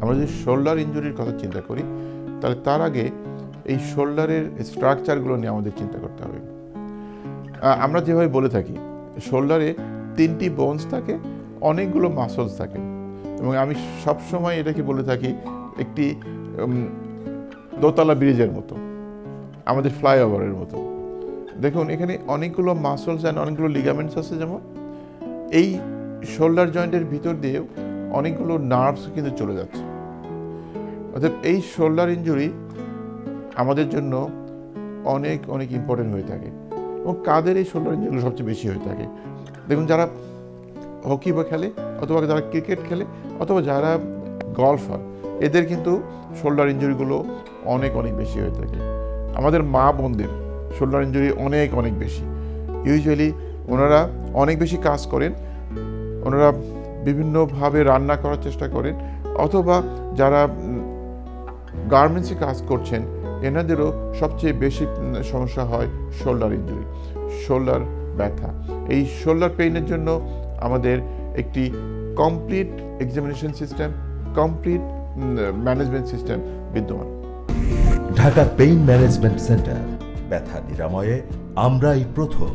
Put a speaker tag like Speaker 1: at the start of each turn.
Speaker 1: আমরা যদি শোল্ডার ইঞ্জুরির কথা চিন্তা করি, তাহলে তার আগে এই শোল্ডারের স্ট্রাকচারগুলো নিয়ে আমাদের চিন্তা করতে হবে। আমরা যেভাবে বলে থাকি শোল্ডারে তিনটি বোনস থাকে, অনেকগুলো মাসলস থাকে। এবং আমি সবসময় এটাকে বলে থাকি একটি দোতলা ব্রিজের মতো, আমাদের ফ্লাইওভারের মতো। দেখুন, এখানে অনেকগুলো মাসলস অ্যান্ড অনেকগুলো লিগামেন্টস আছে যেমন, এই শোল্ডার জয়েন্টের ভিতর দিয়েও অনেকগুলো নার্ভস কিন্তু চলে যাচ্ছে। অর্থাৎ এই শোল্ডার ইঞ্জুরি আমাদের জন্য অনেক অনেক ইম্পর্টেন্ট হয়ে থাকে এবং কাদের এই শোল্ডার ইঞ্জুরিগুলো সবচেয়ে বেশি হয়ে থাকে? দেখুন, যারা হকি বা খেলে অথবা যারা ক্রিকেট খেলে অথবা যারা গলফার এদের কিন্তু শোল্ডার ইঞ্জুরিগুলো অনেক অনেক বেশি হয়ে থাকে। আমাদের মা বোনদের শোল্ডার ইঞ্জুরি অনেক অনেক বেশি। ইউজুয়ালি ওনারা অনেক বেশি কাজ করেন, ওনারা বিভিন্নভাবে রান্না করার চেষ্টা করেন, অথবা যারা গার্মেন্টসে কাজ করছেন, এনাদেরও সবচেয়ে বেশি সমস্যা হয় শোল্ডার ইঞ্জুরি শোল্ডার ব্যথা। এই শোল্ডার পেইনের জন্য আমাদের একটি complete examination system complete management system বিদ্যমান।
Speaker 2: ঢাকা পেইন ম্যানেজমেন্ট সেন্টার ব্যথা নিরাময়ে, আমরাই প্রথম।